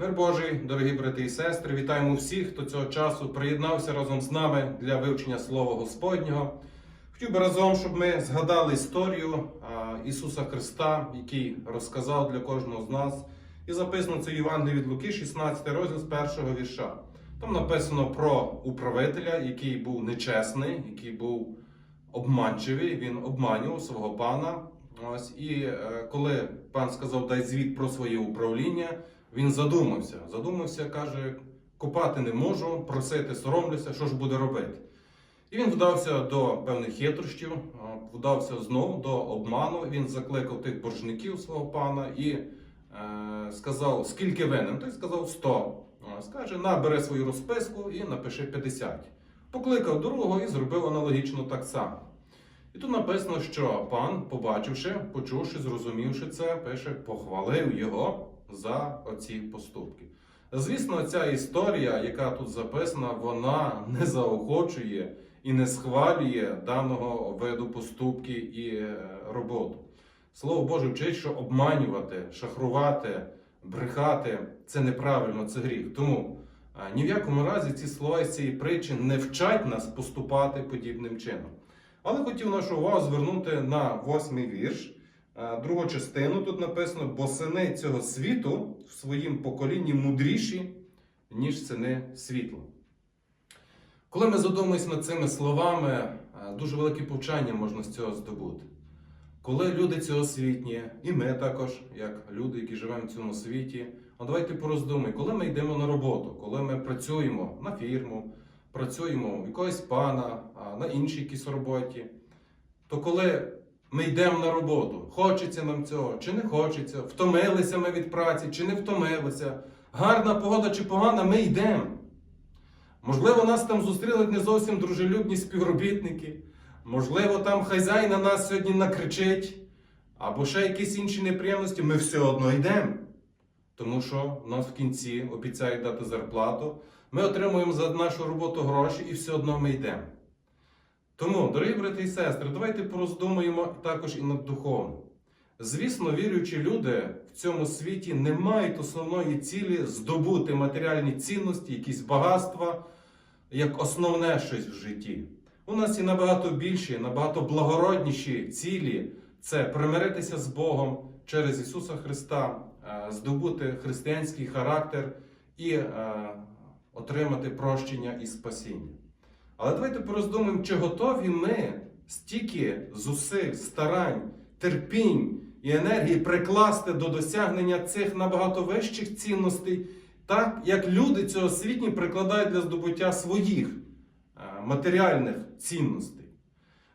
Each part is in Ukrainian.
Мир Божий, дорогі брати і сестри, вітаємо всіх, хто цього часу приєднався разом з нами для вивчення Слова Господнього. Хотів би разом, щоб ми згадали історію Ісуса Христа, який розказав для кожного з нас. І записано це Євангелії від Луки, 16 розділ з першого вірша. Там написано про управителя, який був нечесний, який був обманчивий, він обманював свого пана. Ось, і е, коли пан сказав, дай звіт про своє управління, він задумався. Задумався, каже, копати не можу, просити соромлюся, що ж буде робити. І він вдався до певних хитрощів, вдався знову до обману. Він закликав тих боржників свого пана і е, сказав, скільки винен. Той сказав 100. Скаже, на, бери свою розписку і напиши 50. Покликав другого і зробив аналогічно так само. І тут написано, що пан, побачивши, почувши, зрозумівши це, пише, похвалив його за оці поступки. Звісно, ця історія, яка тут записана, вона не заохочує і не схвалює даного виду поступки і е, роботу. Слово Боже вчить, що обманювати, шахрувати, брехати це неправильно, це гріх. Тому е, ні в якому разі ці слова з цієї притчі не вчать нас поступати подібним чином. Але хотів нашу увагу звернути на восьмий вірш. Е, Другу частину тут написано: бо сини цього світу в своїм поколінні мудріші, ніж сини світла. Коли ми задумуємося над цими словами, е, дуже велике повчання можна з цього здобути. Коли люди цього світні, і ми також, як люди, які живемо в цьому світі, ну давайте пороздумаємо, коли ми йдемо на роботу, коли ми працюємо на фірму, працюємо у якогось пана, на іншій якійсь роботі, то коли ми йдемо на роботу, хочеться нам цього, чи не хочеться, втомилися ми від праці, чи не втомилися, гарна погода чи погана, ми йдемо. Можливо, нас там зустріли не зовсім дружелюбні співробітники, можливо, там хазяй на нас сьогодні накричить, або ще якісь інші неприємності, ми все одно йдемо. Тому що нас в кінці обіцяють дати зарплату, ми отримуємо за нашу роботу гроші і все одно ми йдемо. Тому, дорогі брати і сестри, давайте пороздумуємо також і над духовним. Звісно, віруючі люди в цьому світі не мають основної цілі здобути матеріальні цінності, якісь багатства, як основне щось в житті. У нас є набагато більші, набагато благородніші цілі це примиритися з Богом через Ісуса Христа, е, здобути християнський характер і е, отримати прощення і спасіння. Але давайте пороздумаємо, чи готові ми стільки зусиль, старань, терпінь і енергії прикласти до досягнення цих набагато вищих цінностей, так як люди цього світні прикладають для здобуття своїх е, матеріальних цінностей.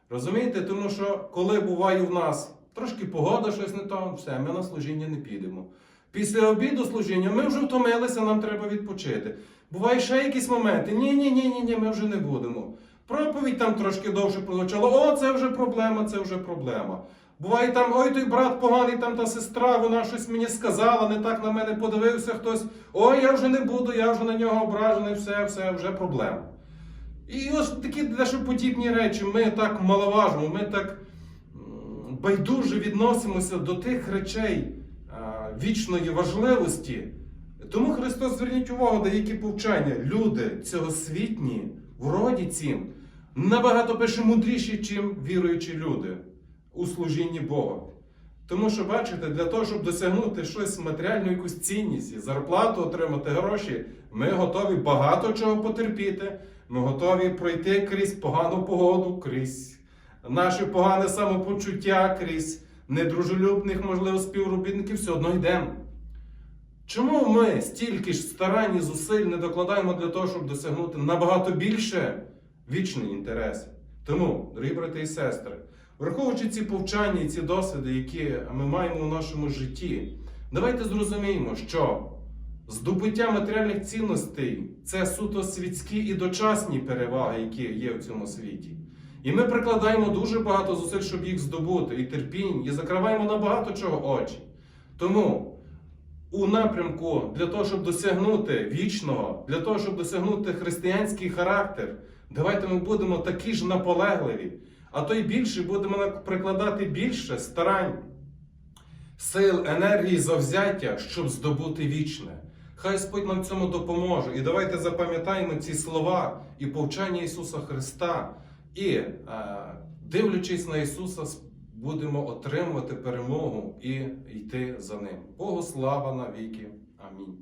Розумієте? Тому що коли буває в нас трошки погода, щось не то, все, ми на служіння не підемо. Після обіду служіння ми вже втомилися, нам треба відпочити. Буває ще якісь моменти. Ні, ні, ні, ні, ми вже не будемо. Проповідь там трошки довше прозвучала. О, це вже проблема, це вже проблема. Буває там, ой, той брат поганий, там та сестра, вона щось мені сказала, не так на мене подивився хтось. Ой, я вже не буду, я вже на нього ображений, все, все, вже проблема. І ось такі дещо подібні речі, ми так маловажимо, ми так байдуже відносимося до тих речей вічної важливості. Тому Христос, зверніть увагу, деякі повчання. Люди цього світні, в роді цім, набагато пише мудріші, чим віруючі люди у служінні Бога. Тому що, бачите, для того, щоб досягнути щось матеріальну якусь цінність зарплату отримати гроші, ми готові багато чого потерпіти. Ми готові пройти крізь погану погоду, крізь наше погане самопочуття, крізь недружелюбних, можливо, співробітників, все одно йдемо. Чому ми стільки ж старань і зусиль не докладаємо для того, щоб досягнути набагато більше вічний інтерес? Тому, дорогі брати і сестри, враховуючи ці повчання і ці досвіди, які ми маємо у нашому житті, давайте зрозуміємо, що здобуття матеріальних цінностей це суто світські і дочасні переваги, які є в цьому світі. І ми прикладаємо дуже багато зусиль, щоб їх здобути, і терпінь, і закриваємо на багато чого очі. Тому у напрямку для того, щоб досягнути вічного, для того, щоб досягнути християнський характер, давайте ми будемо такі ж наполегливі, а то й більше будемо прикладати більше старань, сил, енергії, завзяття, щоб здобути вічне. Хай Господь нам в цьому допоможе. І давайте запам'ятаємо ці слова і повчання Ісуса Христа. І е, дивлячись на Ісуса, будемо отримувати перемогу і йти за Ним. Богу слава навіки. Амінь.